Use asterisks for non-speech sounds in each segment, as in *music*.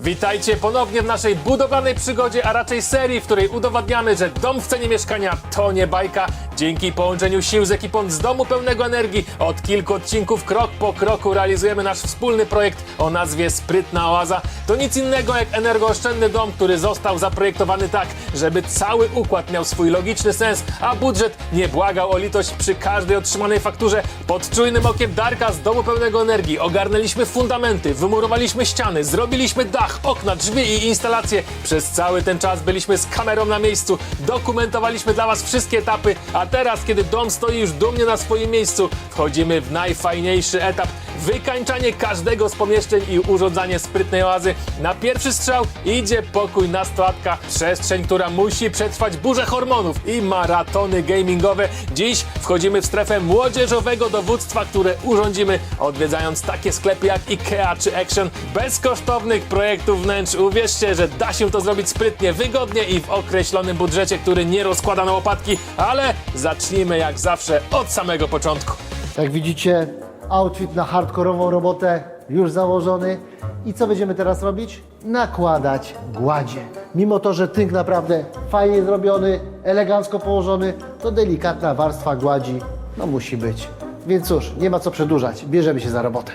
Witajcie ponownie w naszej budowanej przygodzie, a raczej serii, w której udowadniamy, że dom w cenie mieszkania to nie bajka. Dzięki połączeniu sił z ekipą z domu pełnego energii od kilku odcinków krok po kroku realizujemy nasz wspólny projekt o nazwie Sprytna Oaza. To nic innego jak energooszczędny dom, który został zaprojektowany tak, żeby cały układ miał swój logiczny sens, a budżet nie błagał o litość przy każdej otrzymanej fakturze. Pod czujnym okiem Darka z domu pełnego energii ogarnęliśmy fundamenty, wymurowaliśmy ściany, zrobiliśmy dach, okna, drzwi i instalacje. Przez cały ten czas byliśmy z kamerą na miejscu, dokumentowaliśmy dla Was wszystkie etapy, a teraz, kiedy dom stoi już dumnie na swoim miejscu, wchodzimy w najfajniejszy etap wykańczanie każdego z pomieszczeń i urządzanie sprytnej oazy. Na pierwszy strzał idzie pokój nastolatka, przestrzeń, która musi przetrwać burzę hormonów i maratony gamingowe. Dziś wchodzimy w strefę młodzieżowego dowództwa, które urządzimy, odwiedzając takie sklepy jak IKEA czy Action. Bez kosztownych projektów wnętrz uwierzcie, że da się to zrobić sprytnie, wygodnie i w określonym budżecie, który nie rozkłada na łopatki, ale zacznijmy jak zawsze od samego początku. Jak widzicie, outfit na hardkorową robotę już założony. I co będziemy teraz robić? Nakładać gładzie. Mimo to, że tynk naprawdę fajnie zrobiony, elegancko położony, to delikatna warstwa gładzi no musi być. Więc cóż, nie ma co przedłużać, bierzemy się za robotę.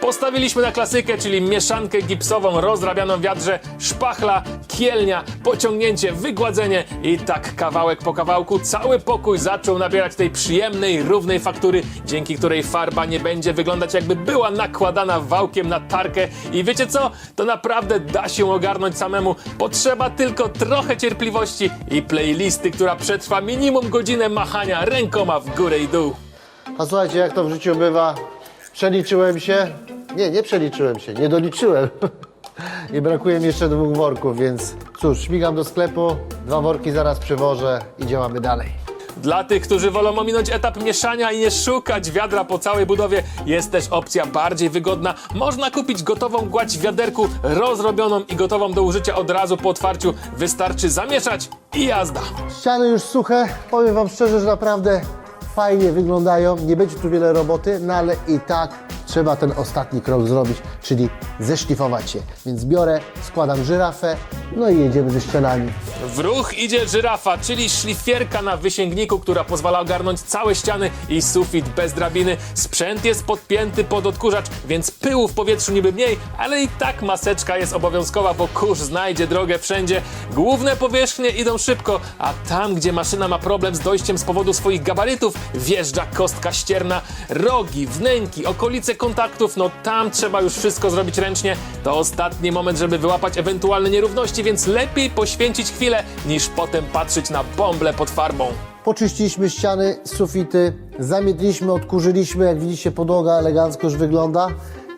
Postawiliśmy na klasykę, czyli mieszankę gipsową rozrabianą w wiadrze, szpachla, kielnia, pociągnięcie, wygładzenie i tak kawałek po kawałku cały pokój zaczął nabierać tej przyjemnej, równej faktury, dzięki której farba nie będzie wyglądać jakby była nakładana wałkiem na tarkę i wiecie co? To naprawdę da się ogarnąć samemu. Potrzeba tylko trochę cierpliwości i playlisty, która przetrwa minimum godzinę machania rękoma w górę i dół. A słuchajcie, jak to w życiu bywa, przeliczyłem się. Nie, nie przeliczyłem się, nie doliczyłem. *laughs* I brakuje mi jeszcze dwóch worków, więc cóż, śmigam do sklepu, dwa worki zaraz przywożę i działamy dalej. Dla tych, którzy wolą ominąć etap mieszania i nie szukać wiadra po całej budowie, jest też opcja bardziej wygodna. Można kupić gotową gładź w wiaderku, rozrobioną i gotową do użycia od razu po otwarciu. Wystarczy zamieszać i jazda. Ściany już suche, powiem Wam szczerze, że naprawdę fajnie wyglądają. Nie będzie tu wiele roboty, no ale i tak trzeba ten ostatni krok zrobić, czyli zeszlifować je. Więc biorę, składam żyrafę, no i jedziemy ze ścianami. W ruch idzie żyrafa, czyli szlifierka na wysięgniku, która pozwala ogarnąć całe ściany i sufit bez drabiny. Sprzęt jest podpięty pod odkurzacz, więc pyłu w powietrzu niby mniej, ale i tak maseczka jest obowiązkowa, bo kurz znajdzie drogę wszędzie. Główne powierzchnie idą szybko, a tam, gdzie maszyna ma problem z dojściem z powodu swoich gabarytów, wjeżdża kostka ścierna, rogi, wnęki, okolice kontaktów, no tam trzeba już wszystko zrobić ręcznie. To ostatni moment, żeby wyłapać ewentualne nierówności, więc lepiej poświęcić chwilę, niż potem patrzeć na bąble pod farbą. Poczyściliśmy ściany, sufity, zamietliśmy, odkurzyliśmy, jak widzicie podłoga elegancko już wygląda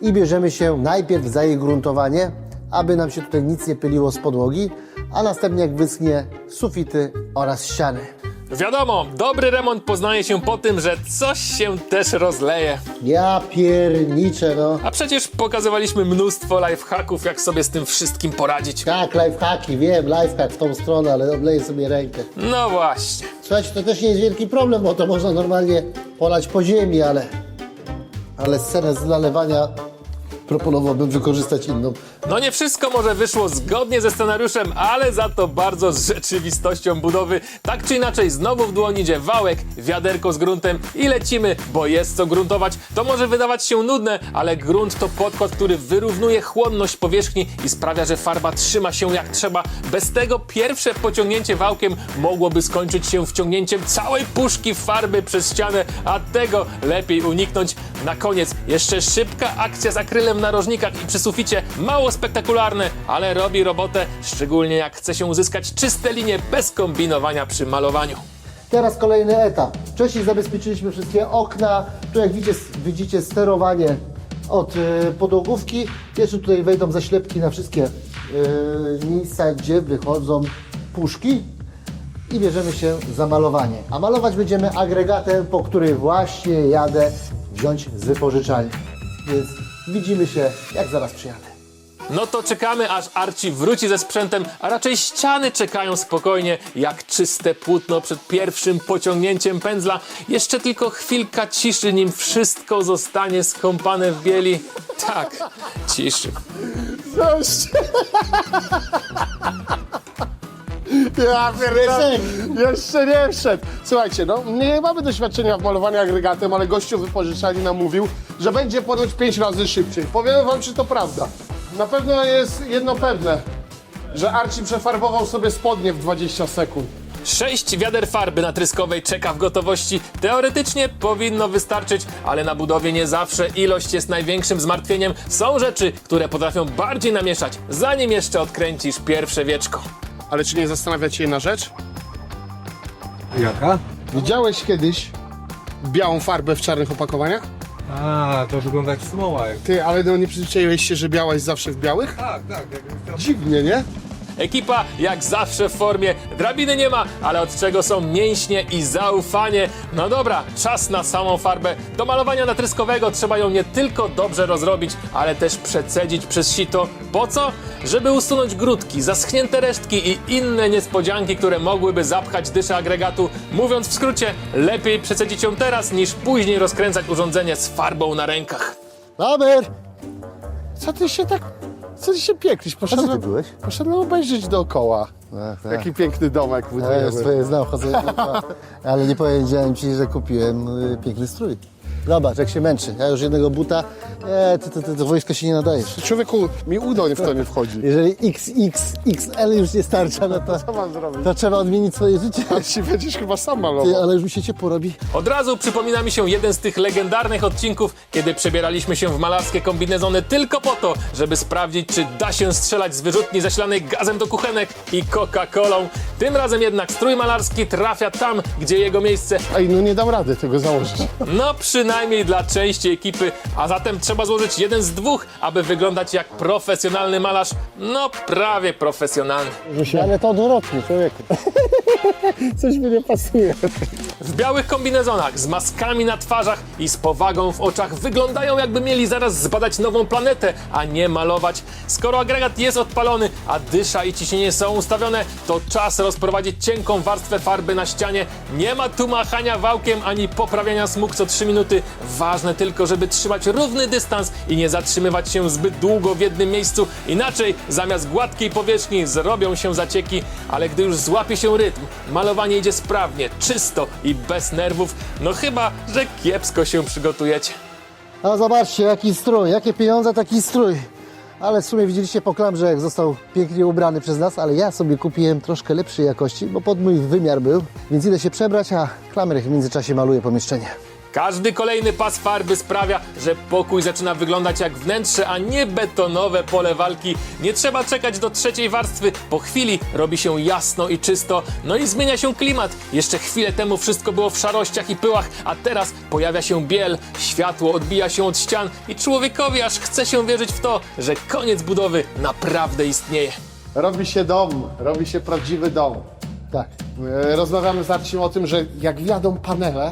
i bierzemy się najpierw za jej gruntowanie, aby nam się tutaj nic nie pyliło z podłogi, a następnie jak wyschnie sufity oraz ściany. Wiadomo, dobry remont poznaje się po tym, że coś się też rozleje. Ja pierniczę, no. A przecież pokazywaliśmy mnóstwo lifehacków, jak sobie z tym wszystkim poradzić. Tak, lifehacki, wiem, lifehack w tą stronę, ale obleję sobie rękę. No właśnie. Słuchajcie, to też nie jest wielki problem, bo to można normalnie polać po ziemi, ale, ale scenę z nalewania proponowałbym wykorzystać inną. No nie wszystko może wyszło zgodnie ze scenariuszem, ale za to bardzo z rzeczywistością budowy. Tak czy inaczej, znowu w dłoni idzie wałek, wiaderko z gruntem i lecimy, bo jest co gruntować. To może wydawać się nudne, ale grunt to podkład, który wyrównuje chłonność powierzchni i sprawia, że farba trzyma się jak trzeba. Bez tego pierwsze pociągnięcie wałkiem mogłoby skończyć się wciągnięciem całej puszki farby przez ścianę, a tego lepiej uniknąć. Na koniec jeszcze szybka akcja z akrylem narożnikach i przy suficie. Mało spektakularne, ale robi robotę, szczególnie jak chce się uzyskać czyste linie bez kombinowania przy malowaniu. Teraz kolejny etap. Wcześniej zabezpieczyliśmy wszystkie okna. Tu jak widzicie, widzicie sterowanie od y, podłogówki. Jeszcze tutaj wejdą zaślepki na wszystkie y, miejsca, gdzie wychodzą puszki. I bierzemy się za malowanie. A malować będziemy agregatem, po który właśnie jadę wziąć z wypożyczalni. Więc widzimy się, jak zaraz przyjadę. No to czekamy, aż Arci wróci ze sprzętem, a raczej ściany czekają spokojnie, jak czyste płótno przed pierwszym pociągnięciem pędzla. Jeszcze tylko chwilka ciszy, nim wszystko zostanie skąpane w bieli. Tak, ciszy. Cześć! *laughs* Ja pierdolę, jeszcze nie wszedł. Słuchajcie, no nie mamy doświadczenia w malowaniu agregatem, ale gościu wypożyczalni nam mówił, że będzie ponoć 5 razy szybciej. Powiem wam, czy to prawda. Na pewno jest jedno pewne, że Archie przefarbował sobie spodnie w 20 sekund. Sześć wiader farby natryskowej czeka w gotowości. Teoretycznie powinno wystarczyć, ale na budowie nie zawsze ilość jest największym zmartwieniem. Są rzeczy, które potrafią bardziej namieszać, zanim jeszcze odkręcisz pierwsze wieczko. Ale czy nie zastanawiacie jedna rzecz? Jaka? Widziałeś kiedyś białą farbę w czarnych opakowaniach? A, to wygląda jak smoła. Jak... Ty, ale no nie przyzwyczaiłeś się, że biała jest zawsze w białych? Tak, tak. Jak... Dziwnie, nie? Ekipa jak zawsze w formie. Drabiny nie ma, ale od czego są mięśnie i zaufanie. No dobra, czas na samą farbę. Do malowania natryskowego trzeba ją nie tylko dobrze rozrobić, ale też przecedzić przez sito. Po co? Żeby usunąć grudki, zaschnięte resztki i inne niespodzianki, które mogłyby zapchać dyszę agregatu. Mówiąc w skrócie, lepiej przecedzić ją teraz, niż później rozkręcać urządzenie z farbą na rękach. Lamer! Co ty się tak... Co się piekliś? A Poszedłem, co ty byłeś? poszedłem obejrzeć dookoła. Ach, tak. Jaki piękny domek Ja budujemy. swoje znam, chodzę, ale nie powiedziałem ci, że kupiłem y, piękny strój. Zobacz, jak się męczy. Ja już jednego buta, nie, ty, ty, ty, do wojska się nie nadajesz. Człowieku, mi udo w to nie wchodzi. Jeżeli XXXL już nie starcza, no *laughs* to, Co mam zrobić? to trzeba odmienić swoje życie. Archie, będziesz chyba sam Ty, malował. ale już mi się ciepło robi. Od razu przypomina mi się jeden z tych legendarnych odcinków, kiedy przebieraliśmy się w malarskie kombinezony tylko po to, żeby sprawdzić, czy da się strzelać z wyrzutni zasilanej gazem do kuchenek i Coca-Colą. Tym razem jednak strój malarski trafia tam, gdzie jego miejsce. Ej, no nie dam rady tego założyć. No przynajmniej dla części ekipy, a zatem trzeba złożyć jeden z dwóch, aby wyglądać jak profesjonalny malarz. No prawie profesjonalny. Ale to odwrotnie, człowieku. *laughs* Coś mi nie pasuje. W białych kombinezonach, z maskami na twarzach i z powagą w oczach wyglądają jakby mieli zaraz zbadać nową planetę, a nie malować. Skoro agregat jest odpalony, a dysza i ciśnienie są ustawione, to czas rozprowadzić cienką warstwę farby na ścianie. Nie ma tu machania wałkiem ani poprawiania smug co 3 minuty. Ważne tylko, żeby trzymać równy dystans i nie zatrzymywać się zbyt długo w jednym miejscu. Inaczej zamiast gładkiej powierzchni zrobią się zacieki, ale gdy już złapie się rytm, malowanie idzie sprawnie, czysto i bez nerwów, no chyba, że kiepsko się przygotujecie. A zobaczcie, jaki strój, jakie pieniądze, taki strój. Ale w sumie widzieliście po klamrze, jak został pięknie ubrany przez nas, ale ja sobie kupiłem troszkę lepszej jakości, bo pod mój wymiar był, więc idę się przebrać, a klamer w międzyczasie maluje pomieszczenie. Każdy kolejny pas farby sprawia, że pokój zaczyna wyglądać jak wnętrze, a nie betonowe pole walki. Nie trzeba czekać do trzeciej warstwy. Po chwili robi się jasno i czysto, no i zmienia się klimat. Jeszcze chwilę temu wszystko było w szarościach i pyłach, a teraz pojawia się biel, światło odbija się od ścian i człowiekowi aż chce się wierzyć w to, że koniec budowy naprawdę istnieje. Robi się dom, robi się prawdziwy dom. Tak. E, Rozmawiamy z Arciem o tym, że jak wjadą panele,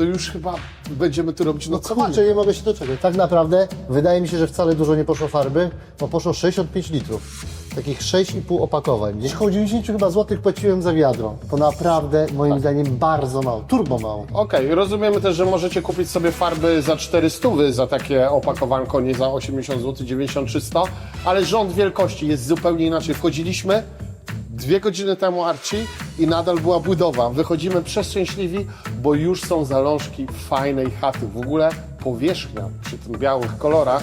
to już chyba będziemy tu robić nocowanie. Kurczę, nie mogę się doczekać. Tak naprawdę wydaje mi się, że wcale dużo nie poszło farby, bo poszło 65 litrów. Takich 6,5 opakowań. Gdzieś około 90 chyba złotych płaciłem za wiadro. To naprawdę, moim zdaniem, bardzo mało. Turbo mało. Okej, rozumiemy też, że możecie kupić sobie farby za 400 za takie opakowanko, nie za 80 zł, 93 100, ale rząd wielkości jest zupełnie inaczej. Wchodziliśmy dwie godziny temu Arci i nadal była budowa. Wychodzimy przeszczęśliwi, bo już są zalążki fajnej chaty. W ogóle powierzchnia przy tych białych kolorach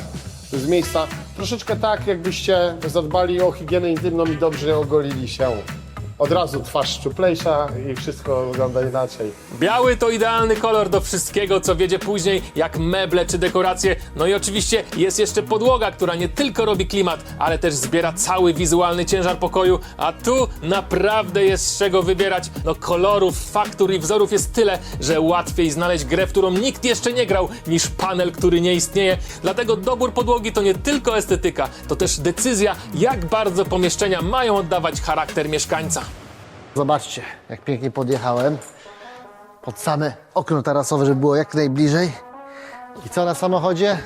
jest miejsca troszeczkę tak, jakbyście zadbali o higienę intymną i dobrze ogolili się. Od razu twarz szczuplejsza i wszystko wygląda inaczej. Biały to idealny kolor do wszystkiego, co wiedzie później, jak meble czy dekoracje. No i oczywiście jest jeszcze podłoga, która nie tylko robi klimat, ale też zbiera cały wizualny ciężar pokoju, a tu naprawdę jest z czego wybierać. No kolorów, faktur i wzorów jest tyle, że łatwiej znaleźć grę, w którą nikt jeszcze nie grał, niż panel, który nie istnieje. Dlatego dobór podłogi to nie tylko estetyka, to też decyzja, jak bardzo pomieszczenia mają oddawać charakter mieszkańca. Zobaczcie, jak pięknie podjechałem. Pod same okno tarasowe, żeby było jak najbliżej. I co na samochodzie?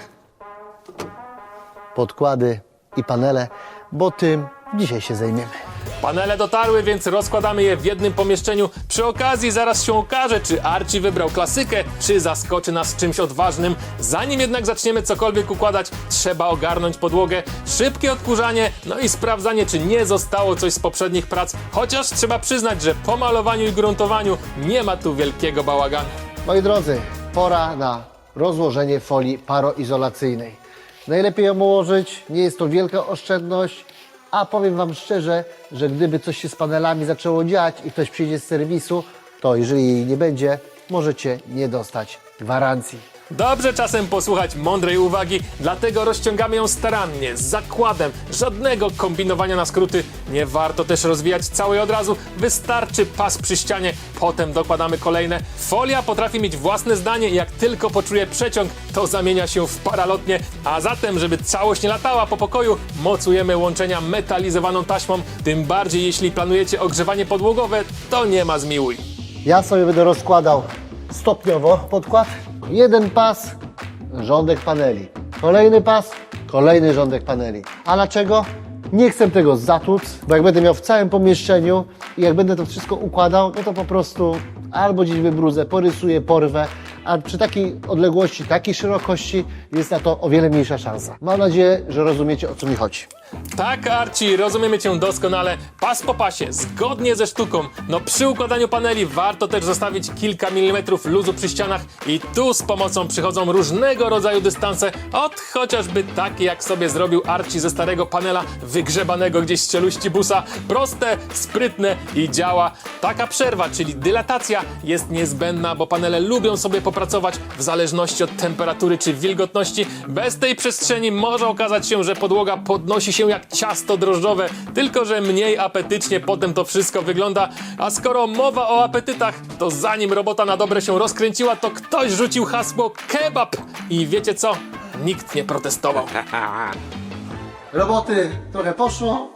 Podkłady i panele, bo tym dzisiaj się zajmiemy. Panele dotarły, więc rozkładamy je w jednym pomieszczeniu. Przy okazji zaraz się okaże, czy Archie wybrał klasykę, czy zaskoczy nas czymś odważnym. Zanim jednak zaczniemy cokolwiek układać, trzeba ogarnąć podłogę, szybkie odkurzanie, no i sprawdzanie, czy nie zostało coś z poprzednich prac. Chociaż trzeba przyznać, że po malowaniu i gruntowaniu nie ma tu wielkiego bałaganu. Moi drodzy, pora na rozłożenie folii paroizolacyjnej. Najlepiej ją ułożyć, nie jest to wielka oszczędność, a powiem Wam szczerze, że gdyby coś się z panelami zaczęło dziać i ktoś przyjdzie z serwisu, to jeżeli jej nie będzie, możecie nie dostać gwarancji. Dobrze czasem posłuchać mądrej uwagi, dlatego rozciągamy ją starannie, z zakładem, żadnego kombinowania na skróty. Nie warto też rozwijać całej od razu, wystarczy pas przy ścianie, potem dokładamy kolejne. Folia potrafi mieć własne zdanie i jak tylko poczuje przeciąg, to zamienia się w paralotnie, a zatem, żeby całość nie latała po pokoju, mocujemy łączenia metalizowaną taśmą, tym bardziej jeśli planujecie ogrzewanie podłogowe, to nie ma zmiłuj. Ja sobie będę rozkładał stopniowo podkład. Jeden pas, rządek paneli. Kolejny pas, kolejny rządek paneli. A dlaczego? Nie chcę tego zatłuc, bo jak będę miał w całym pomieszczeniu i jak będę to wszystko układał, no to po prostu albo gdzieś wybrudzę, porysuję, porwę, a przy takiej odległości, takiej szerokości jest na to o wiele mniejsza szansa. Mam nadzieję, że rozumiecie o co mi chodzi. Tak, Archie, rozumiemy cię doskonale. Pas po pasie, zgodnie ze sztuką. No przy układaniu paneli warto też zostawić kilka milimetrów luzu przy ścianach i tu z pomocą przychodzą różnego rodzaju dystanse, od chociażby takie jak sobie zrobił Archie ze starego panela wygrzebanego gdzieś z czeluści busa. Proste, sprytne i działa. Taka przerwa, czyli dylatacja jest niezbędna, bo panele lubią sobie popracować w zależności od temperatury czy wilgotności. Bez tej przestrzeni może okazać się, że podłoga podnosi się jak ciasto drożdżowe, tylko że mniej apetycznie potem to wszystko wygląda. A skoro mowa o apetytach, to zanim robota na dobre się rozkręciła, to ktoś rzucił hasło kebab. I wiecie co? Nikt nie protestował. *laughs* Roboty trochę poszło.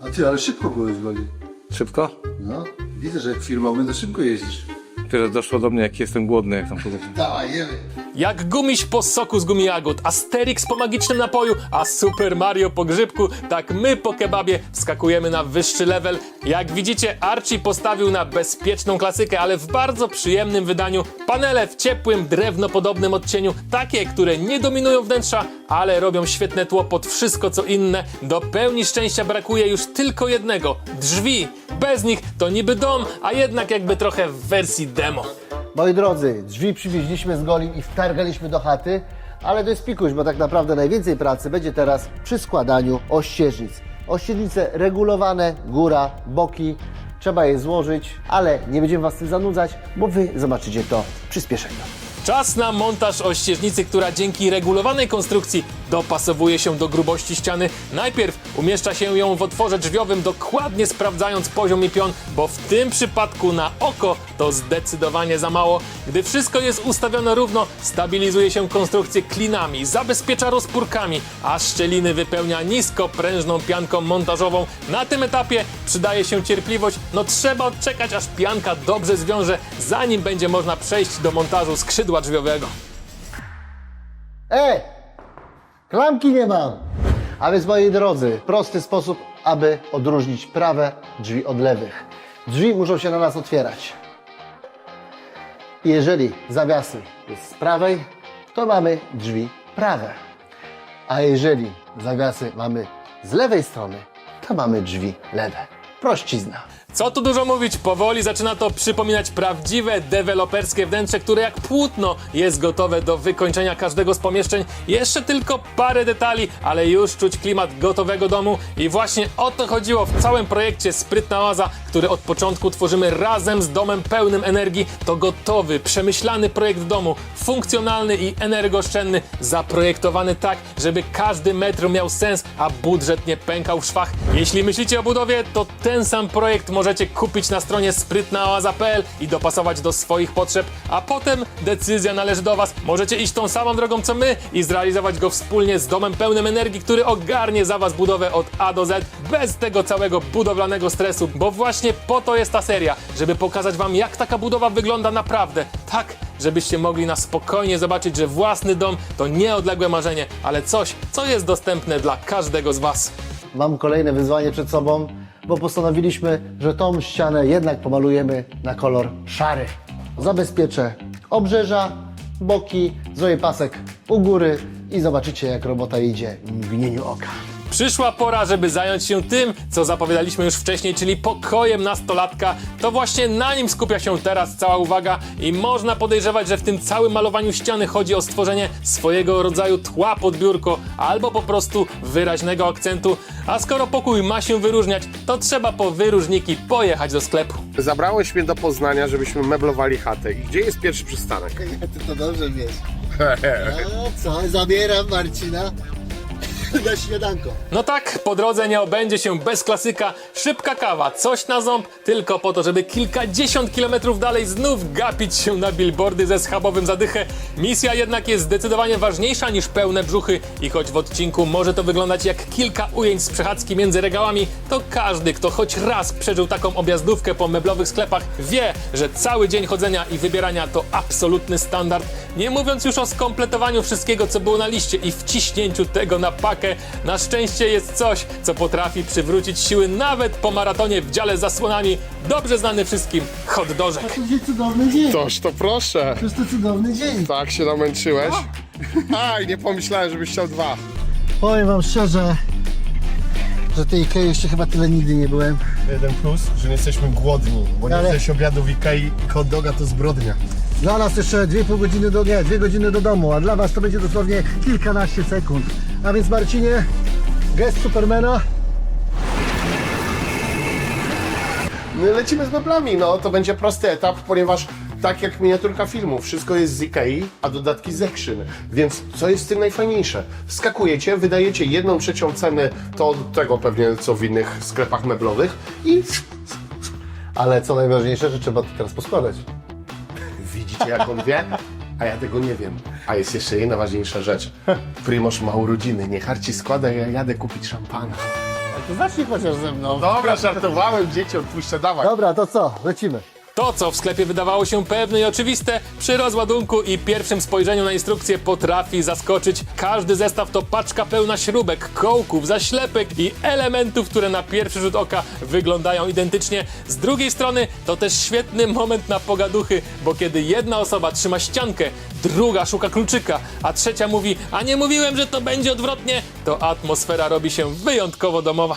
A ty, ale szybko byłeś w Goli. Szybko? No, widzę, że jak firmowy, to szybko jeździsz. Tyle doszło do mnie, jak jestem głodny, jak tam *laughs* to Dawaj, jemy. Jak gumiś po soku z gumi jagód, Asterix po magicznym napoju, a Super Mario po grzybku, tak my po kebabie wskakujemy na wyższy level. Jak widzicie, Archie postawił na bezpieczną klasykę, ale w bardzo przyjemnym wydaniu. Panele w ciepłym, drewnopodobnym odcieniu, takie, które nie dominują wnętrza, ale robią świetne tło pod wszystko co inne. Do pełni szczęścia brakuje już tylko jednego drzwi. Bez nich to niby dom, a jednak jakby trochę w wersji demo. Moi drodzy, drzwi przywieźliśmy z Golim i wtargaliśmy do chaty, ale to jest pikuś, bo tak naprawdę najwięcej pracy będzie teraz przy składaniu ościeżnic. Ościeżnice regulowane, góra, boki, trzeba je złożyć, ale nie będziemy Was tym zanudzać, bo Wy zobaczycie to w przyspieszeniu. Czas na montaż ościeżnicy, która dzięki regulowanej konstrukcji dopasowuje się do grubości ściany. Najpierw umieszcza się ją w otworze drzwiowym, dokładnie sprawdzając poziom i pion, bo w tym przypadku na oko to zdecydowanie za mało. Gdy wszystko jest ustawione równo, stabilizuje się konstrukcję klinami, zabezpiecza rozpórkami, a szczeliny wypełnia nisko prężną pianką montażową. Na tym etapie przydaje się cierpliwość, no trzeba odczekać aż pianka dobrze zwiąże, zanim będzie można przejść do montażu skrzydła drzwiowego. E! Klamki nie mam! A więc moi drodzy, prosty sposób, aby odróżnić prawe drzwi od lewych. Drzwi muszą się na nas otwierać. Jeżeli zawiasy jest z prawej, to mamy drzwi prawe. A jeżeli zawiasy mamy z lewej strony, to mamy drzwi lewe. Prościzna. Co tu dużo mówić, powoli zaczyna to przypominać prawdziwe deweloperskie wnętrze, które jak płótno jest gotowe do wykończenia każdego z pomieszczeń. Jeszcze tylko parę detali, ale już czuć klimat gotowego domu i właśnie o to chodziło w całym projekcie Sprytna Oaza, który od początku tworzymy razem z domem pełnym energii. To gotowy, przemyślany projekt domu, funkcjonalny i energooszczędny, zaprojektowany tak, żeby każdy metr miał sens, a budżet nie pękał w szwach. Jeśli myślicie o budowie, to ten sam projekt możecie kupić na stronie sprytnaoaza.pl i dopasować do swoich potrzeb, a potem decyzja należy do Was. Możecie iść tą samą drogą co my i zrealizować go wspólnie z domem pełnym energii, który ogarnie za Was budowę od A do Z bez tego całego budowlanego stresu, bo właśnie po to jest ta seria, żeby pokazać Wam jak taka budowa wygląda naprawdę, tak żebyście mogli na spokojnie zobaczyć, że własny dom to nieodległe marzenie, ale coś, co jest dostępne dla każdego z Was. mam kolejne wyzwanie przed sobą, bo postanowiliśmy, że tą ścianę jednak pomalujemy na kolor szary. Zabezpieczę obrzeża, boki, zrobię pasek u góry i zobaczycie, jak robota idzie w mgnieniu oka. Przyszła pora, żeby zająć się tym, co zapowiadaliśmy już wcześniej, czyli pokojem nastolatka. To właśnie na nim skupia się teraz cała uwaga i można podejrzewać, że w tym całym malowaniu ściany chodzi o stworzenie swojego rodzaju tła pod biurko albo po prostu wyraźnego akcentu. A skoro pokój ma się wyróżniać, to trzeba po wyróżniki pojechać do sklepu. Zabrałeś mnie do Poznania, żebyśmy meblowali chatę. I gdzie jest pierwszy przystanek? *laughs* Ty to dobrze wiesz. *laughs* No co, zabieram Marcina na śniadanko. No tak, po drodze nie obędzie się bez klasyka. Szybka kawa, coś na ząb, tylko po to, żeby kilkadziesiąt kilometrów dalej znów gapić się na billboardy ze schabowym zadychę. Misja jednak jest zdecydowanie ważniejsza niż pełne brzuchy i choć w odcinku może to wyglądać jak kilka ujęć z przechadzki między regałami, to każdy, kto choć raz przeżył taką objazdówkę po meblowych sklepach, wie, że cały dzień chodzenia i wybierania to absolutny standard. Nie mówiąc już o skompletowaniu wszystkiego, co było na liście i wciśnięciu tego na Na szczęście jest coś, co potrafi przywrócić siły nawet po maratonie w dziale z zasłonami. Dobrze znany wszystkim hot dożek. To jest cudowny dzień. Toż to proszę. To jest to cudowny dzień. Tak się namęczyłeś? Aj, nie pomyślałem, żebyś chciał dwa. Powiem wam szczerze, że tej Ikei jeszcze chyba tyle nigdy nie byłem. Jeden plus, że nie jesteśmy głodni, bo nie Ale- Ale... obiadu w Ikei i hot doga to zbrodnia. Dla nas jeszcze 2,5 godziny do, nie, 2 godziny do domu, a dla was to będzie dosłownie kilkanaście sekund. A więc Marcinie, gest Supermana. My lecimy z meblami, no to będzie prosty etap, ponieważ tak jak miniaturka filmu, wszystko jest z Ikei, a dodatki z Action. Więc co jest w tym najfajniejsze? Wskakujecie, wydajecie jedną trzecią ceny to tego pewnie co w innych sklepach meblowych i Ale co najważniejsze, że trzeba to teraz poskładać. Jak on wie, a ja tego nie wiem. A jest jeszcze jedna ważniejsza rzecz. Primoż ma urodziny, niech Arci składa, ja jadę kupić szampana. To zacznij chociaż ze mną. Dobra, żartowałem, dzieci odpuszczę, dawaj. Dobra, to co? Lecimy. To, co w sklepie wydawało się pewne i oczywiste, przy rozładunku i pierwszym spojrzeniu na instrukcję potrafi zaskoczyć. Każdy zestaw to paczka pełna śrubek, kołków, zaślepek i elementów, które na pierwszy rzut oka wyglądają identycznie. Z drugiej strony to też świetny moment na pogaduchy, bo kiedy jedna osoba trzyma ściankę, druga szuka kluczyka, a trzecia mówi, a nie mówiłem, że to będzie odwrotnie, to atmosfera robi się wyjątkowo domowa.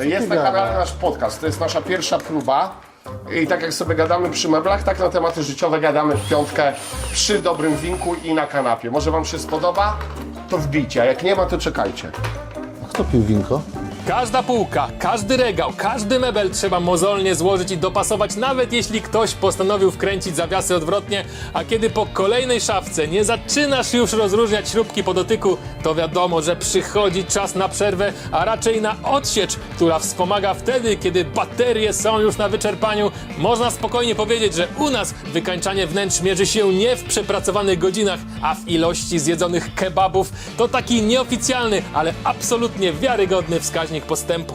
Jest na kanale nasz podcast, to jest nasza pierwsza próba. I tak jak sobie gadamy przy meblach, tak na tematy życiowe gadamy w piątkę przy dobrym winku i na kanapie. Może wam się spodoba? To wbijcie, a jak nie ma, to czekajcie. Kto pił winko? Każda półka, każdy regał, każdy mebel trzeba mozolnie złożyć i dopasować, nawet jeśli ktoś postanowił wkręcić zawiasy odwrotnie, a kiedy po kolejnej szafce nie zaczynasz już rozróżniać śrubki po dotyku, to wiadomo, że przychodzi czas na przerwę, a raczej na odsiecz, która wspomaga wtedy, kiedy baterie są już na wyczerpaniu. Można spokojnie powiedzieć, że u nas wykańczanie wnętrz mierzy się nie w przepracowanych godzinach, a w ilości zjedzonych kebabów. To taki nieoficjalny, ale absolutnie wiarygodny wskaźnik postępu.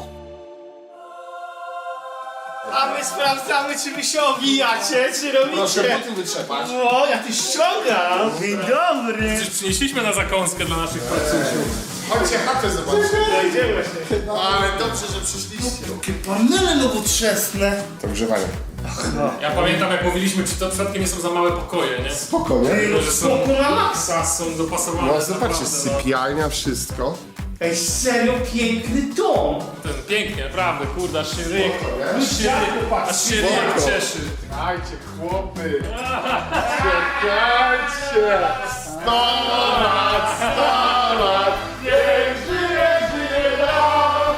A my sprawdzamy, czy wy się owijacie, czy robicie. wytrzepać. O, ja tu ściągam. Dzień dobry. Przynieśliśmy na zakąskę dla naszych pracusiów. Chodźcie chatę zobaczyć. Idziemy właśnie. Ale dobrze, że przyszliście. Jakie panele nowoczesne. To grzewanie. Ja pamiętam, jak mówiliśmy, czy to przypadkiem nie są za małe pokoje, nie? Spokojnie. No spoko na maksa. Są dopasowane. No zobaczcie, sypialnia, wszystko. Ej, serio piękny dom. Ten pięknie, naprawdę, kurde, aż się ryk, aż się ryk, aż się ryk cieszy. Czekajcie, chłopy. Czekajcie. Sto lat, sto lat. Niech żyje, żyje nam.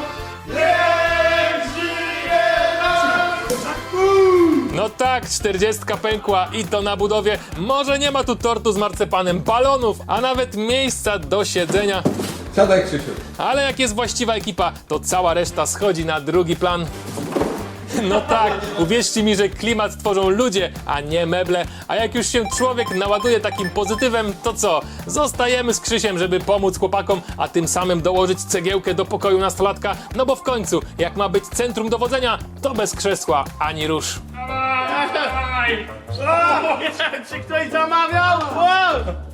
Niech żyje nam. No tak, czterdziestka pękła i to na budowie. Może nie ma tu tortu z marcepanem, balonów, a nawet miejsca do siedzenia. Siadaj Krzysiu. Ale jak jest właściwa ekipa, to cała reszta schodzi na drugi plan. No tak, uwierzcie mi, że klimat tworzą ludzie, a nie meble. A jak już się człowiek naładuje takim pozytywem, to co? Zostajemy z Krzysiem, żeby pomóc chłopakom, a tym samym dołożyć cegiełkę do pokoju nastolatka. No bo w końcu, jak ma być centrum dowodzenia, to bez krzesła ani rusz. Czy ktoś zamawiał? Wow.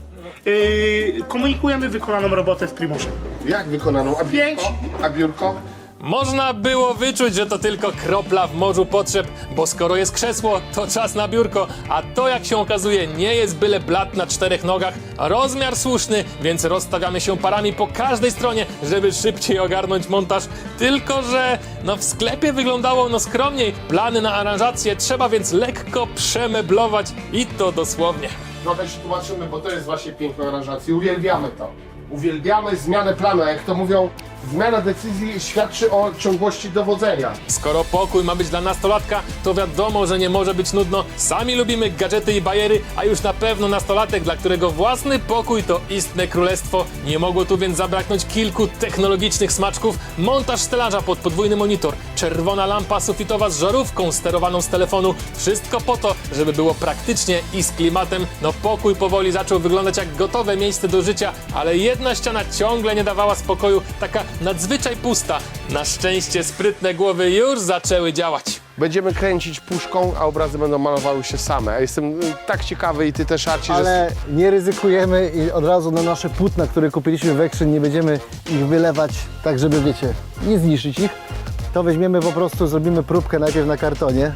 Yy, komunikujemy wykonaną robotę z Primuszem. Jak wykonaną? A biurko? A biurko? Można było wyczuć, że to tylko kropla w morzu potrzeb, bo skoro jest krzesło, to czas na biurko, a to jak się okazuje nie jest byle blat na czterech nogach, rozmiar słuszny, więc rozstawiamy się parami po każdej stronie, żeby szybciej ogarnąć montaż. Tylko, że no w sklepie wyglądało no skromniej, plany na aranżację trzeba więc lekko przemeblować i to dosłownie. Trochę się tłumaczymy, bo to jest właśnie piękno aranżacji. Uwielbiamy to. Uwielbiamy zmianę planu. Jak to mówią, zmiana decyzji świadczy o ciągłości dowodzenia. Skoro pokój ma być dla nastolatka, to wiadomo, że nie może być nudno. Sami lubimy gadżety i bajery, a już na pewno nastolatek, dla którego własny pokój to istne królestwo. Nie mogło tu więc zabraknąć kilku technologicznych smaczków. Montaż stelaża pod podwójny monitor, czerwona lampa sufitowa z żarówką sterowaną z telefonu. Wszystko po to, żeby było praktycznie i z klimatem. No pokój powoli zaczął wyglądać jak gotowe miejsce do życia, ale jedna ściana ciągle nie dawała spokoju, taka nadzwyczaj pusta. Na szczęście sprytne głowy już zaczęły działać. Będziemy kręcić puszką, a obrazy będą malowały się same. Ja jestem y, tak ciekawy i ty też, Arci, że... Ale nie ryzykujemy i od razu na nasze płótna, które kupiliśmy w Action, nie będziemy ich wylewać tak, żeby wiecie, nie zniszczyć ich. To weźmiemy po prostu, zrobimy próbkę najpierw na kartonie.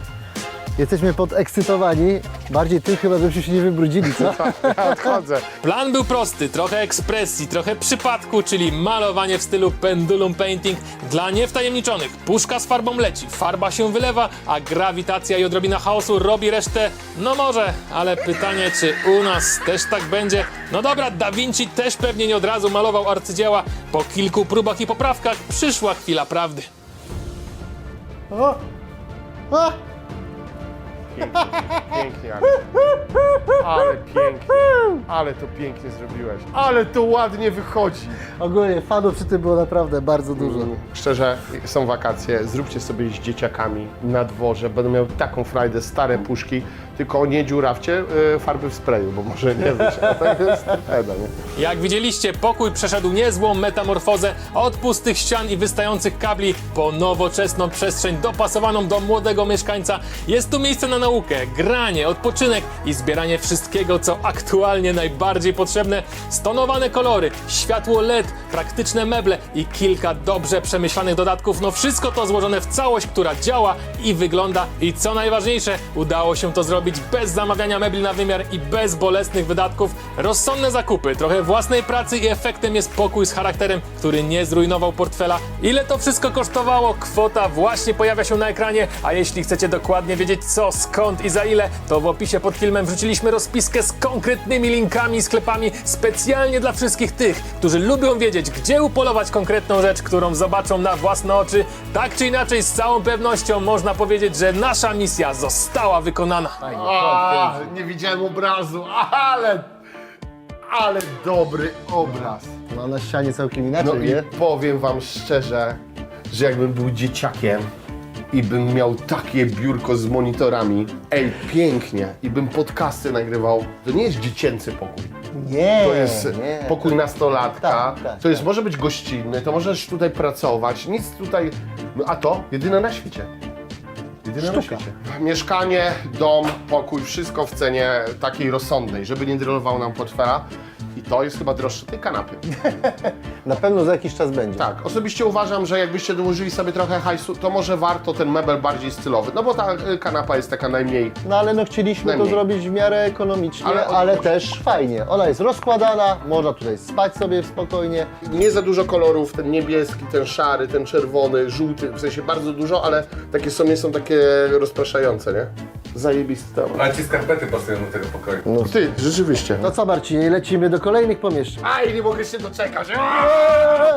Jesteśmy podekscytowani, bardziej tym chyba, żebyśmy się nie wybrudzili, co? *laughs* Ja odchodzę. Plan był prosty, trochę ekspresji, trochę przypadku, czyli malowanie w stylu pendulum painting dla niewtajemniczonych. Puszka z farbą leci, farba się wylewa, a grawitacja i odrobina chaosu robi resztę. No może, ale pytanie, czy u nas też tak będzie? No dobra, Da Vinci też pewnie nie od razu malował arcydzieła. Po kilku próbach i poprawkach przyszła chwila prawdy. O! O! Pięknie, ale. Ale pięknie. Ale to pięknie zrobiłeś. Ale to ładnie wychodzi. Ogólnie fanów przy tym było naprawdę bardzo dużo. Szczerze, są wakacje, zróbcie sobie z dzieciakami na dworze, będą miały taką frajdę, stare puszki, tylko nie dziurawcie y, farby w sprayu, bo może nie być, a tak jest eda, nie? Jak widzieliście, pokój przeszedł niezłą metamorfozę od pustych ścian i wystających kabli po nowoczesną przestrzeń dopasowaną do młodego mieszkańca. Jest tu miejsce na naukę, granie, odpoczynek i zbieranie wszystkiego, co aktualnie najbardziej potrzebne. Stonowane kolory, światło LED, praktyczne meble i kilka dobrze przemyślanych dodatków. No wszystko to złożone w całość, która działa i wygląda. I co najważniejsze, udało się to zrobić bez zamawiania mebli na wymiar i bez bolesnych wydatków. Rozsądne zakupy, trochę własnej pracy i efektem jest pokój z charakterem, który nie zrujnował portfela. Ile to wszystko kosztowało? Kwota właśnie pojawia się na ekranie, a jeśli chcecie dokładnie wiedzieć co, skąd i za ile, to w opisie pod filmem wrzuciliśmy rozpiskę z konkretnymi linkami i sklepami specjalnie dla wszystkich tych, którzy lubią wiedzieć, gdzie upolować konkretną rzecz, którą zobaczą na własne oczy. Tak czy inaczej, z całą pewnością można powiedzieć, że nasza misja została wykonana. A, nie widziałem obrazu, ale, ale dobry obraz. No na ścianie całkiem No inaczej, i nie? powiem wam szczerze, że jakbym był dzieciakiem i bym miał takie biurko z monitorami, ej, pięknie, i bym podcasty nagrywał, to nie jest dziecięcy pokój. Nie, To jest nie. pokój nastolatka, Tak, tak, to jest, może być gościnny, to możesz tutaj pracować, nic tutaj, no a to jedyne na świecie. Jedyne na Sztuka. świecie. Mieszkanie, dom, pokój, wszystko w cenie takiej rozsądnej, żeby nie drylował nam portfela. I to jest chyba droższe tej kanapy. *laughs* Na pewno za jakiś czas będzie. Tak, osobiście uważam, że jakbyście dołożyli sobie trochę hajsu, to może warto ten mebel bardziej stylowy, no bo ta y, kanapa jest taka najmniej No ale no chcieliśmy to Najmniej. zrobić w miarę ekonomicznie, Ale ale, od- też fajnie. Ona jest rozkładana, można tutaj spać sobie spokojnie. Nie za dużo kolorów, ten niebieski, ten szary, ten czerwony, żółty, w sensie bardzo dużo, ale takie są, nie są takie rozpraszające, nie? Zajebisty temat. A ci skarpety pasują do tego pokoju. No ty, rzeczywiście. No co Marcinie, lecimy do kolejnych pomieszczeń. Aj, nie mogę się doczekać. Oh!